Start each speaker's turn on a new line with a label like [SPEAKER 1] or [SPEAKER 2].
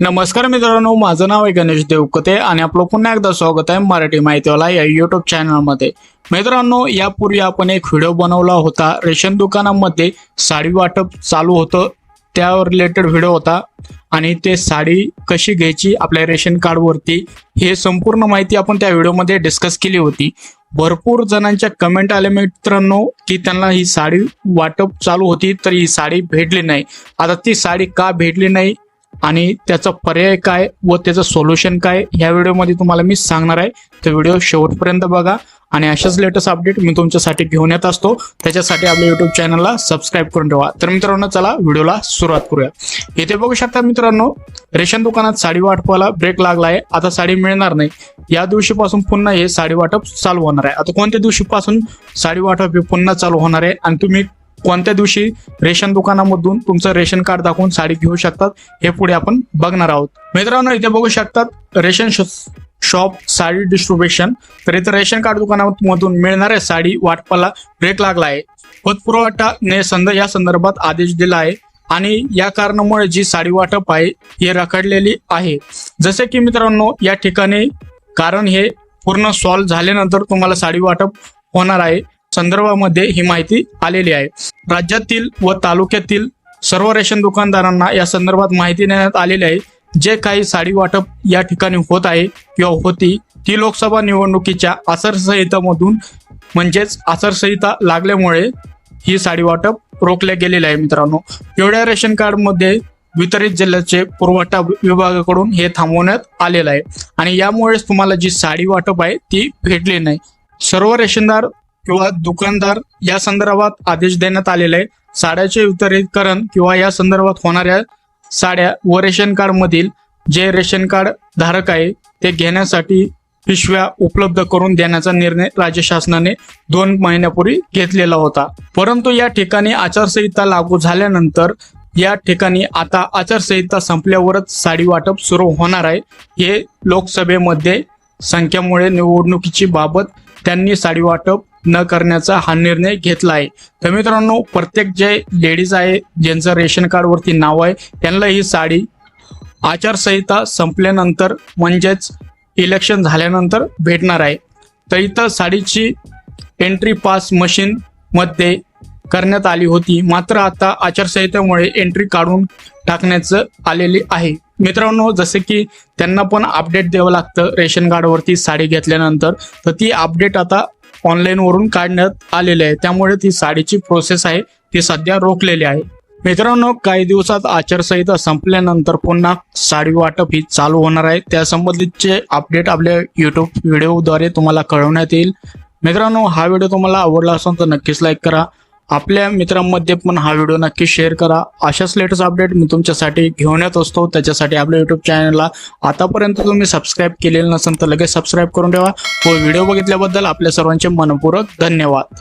[SPEAKER 1] नमस्कार मित्रांनो माझं नाव आहे गणेश देवकते आणि आपलं पुन्हा एकदा स्वागत आहे मराठी माहितीवाला या युट्यूब चॅनलमध्ये मित्रांनो यापूर्वी आपण एक व्हिडिओ बनवला होता. रेशन दुकानामध्ये साडी वाटप चालू होतं. त्यावर रिलेटेड व्हिडिओ होता आणि ते साडी कशी घ्यायची आपल्या रेशन कार्डवरती हे संपूर्ण माहिती आपण त्या व्हिडिओमध्ये डिस्कस केली होती. भरपूर जणांच्या कमेंट आले मित्रांनो की त्यांना ही साडी वाटप चालू होती तर ही साडी भेटली नाही. आता ती साडी का भेटली नाही आणि त्याचा पर्याय काय व त्याचं सोल्युशन काय ह्या व्हिडिओमध्ये तुम्हाला मी सांगणार आहे. तर व्हिडिओ शेवटपर्यंत बघा आणि अशाच लेटेस्ट अपडेट मी तुमच्यासाठी घेऊन येत असतो. त्याच्यासाठी आपल्या युट्यूब चॅनलला सबस्क्राईब करून ठेवा. तर मित्रांनो चला व्हिडिओला सुरुवात करूया. इथे बघू शकता मित्रांनो रेशन दुकानात साडी वाटपाला ब्रेक लागला आहे. आता साडी मिळणार नाही. या दिवशीपासून पुन्हा हे साडी वाटप चालू होणार आहे. आता कोणत्या दिवशीपासून साडी वाटप हे पुन्हा चालू होणार आहे? आणि तुम्ही कोणत्या दिवशी रेशन दुकानामधून तुमचं रेशन कार्ड दाखवून साडी घेऊ शकतात हे पुढे आपण बघणार आहोत. मित्रांनो इथे बघू शकतात रेशन शॉप साडी डिस्ट्रीब्युशन. तर इथे रेशन कार्ड दुकानामधून मिळणाऱ्या साडी वाटपाला ब्रेक लागला आहे. पतपुरवठाने संद या संदर्भात आदेश दिला आहे. आणि या कारणामुळे जी साडी वाटप आहे हे रखडलेली आहे. जसे की मित्रांनो या ठिकाणी कारण हे पूर्ण सॉल्व्ह झाल्यानंतर तुम्हाला साडी वाटप होणार आहे. संदर्भामध्ये ही माहिती आलेली आहे. राज्यातील व तालुक्यातील सर्व रेशन दुकानदारांना या संदर्भात माहिती देण्यात आलेली आहे. जे काही साडी वाटप या ठिकाणी होत आहे किंवा होती ती लोकसभा निवडणुकीच्या आचारसंहितामधून म्हणजेच आचारसंहिता लागल्यामुळे ही साडी वाटप रोखले गेलेले आहे मित्रांनो. एवढ्या रेशन कार्डमध्ये वितरित जिल्ह्याचे पुरवठा विभागाकडून हे थांबवण्यात आलेलं आहे. आणि यामुळेच तुम्हाला जी साडी वाटप आहे ती भेटली नाही. सर्व रेशनदार किंवा दुकानदार या संदर्भात आदेश देण्यात आलेले आहे. साड्याचे वितरीकरण किंवा या संदर्भात होणाऱ्या साड्या व रेशन कार्ड मधील जे रेशन कार्ड धारक आहे ते घेण्यासाठी पिशव्या उपलब्ध करून देण्याचा निर्णय राज्य शासनाने दोन महिन्यापूर्वी घेतलेला होता. परंतु या ठिकाणी आचारसंहिता लागू झाल्यानंतर या ठिकाणी आता आचारसंहिता संपल्यावरच साडी वाटप सुरू होणार आहे. हे लोकसभेमध्ये संख्यामुळे निवडणुकीची बाबत त्यांनी साडी वाटप न करण्याचा हा निर्णय घेतला आहे. तर मित्रांनो प्रत्येक जे लेडीज आहे ज्यांचं रेशन कार्डवरती नाव आहे त्यांना ही साडी आचारसंहिता संपल्यानंतर म्हणजेच इलेक्शन झाल्यानंतर भेटणार आहे. तर इथं साडीची एंट्री पास मशीन मध्ये करण्यात आली होती. मात्र आता आचारसंहितेमुळे एंट्री काढून टाकण्याचं आलेली आहे. मित्रांनो जसे की त्यांना पण अपडेट द्यावं लागतं रेशन कार्डवरती साडी घेतल्यानंतर तर ती अपडेट आता ऑनलाईनवरून काढण्यात आलेले आहे. त्यामुळे ती साडीची प्रोसेस आहे. ती सध्या रोखलेली आहे. मित्रांनो काही दिवसात आचारसंहिता संपल्यानंतर पुन्हा साडी वाटप ही चालू होणार आहे. त्या संबंधितचे अपडेट आपल्या युट्यूब व्हिडिओद्वारे तुम्हाला कळवण्यात येईल. मित्रांनो हा व्हिडिओ तुम्हाला आवडला असेल तर नक्कीच लाईक करा. आपल्या मित्रांमध्ये पण हा व्हिडिओ नक्की शेअर करा. अशाच लेटेस्ट अपडेट मी तुमच्यासाठी घेऊन येत असतो. त्याच्यासाठी आपल्या यूट्यूब चॅनलला आतापर्यंत तुम्ही सबस्क्राईब केलेलं नसेल तर लगेच सबस्क्राईब करून ठेवा. व व्हिडिओ बघितल्याबद्दल आपल्या सर्वांचे मनपूर्वक धन्यवाद.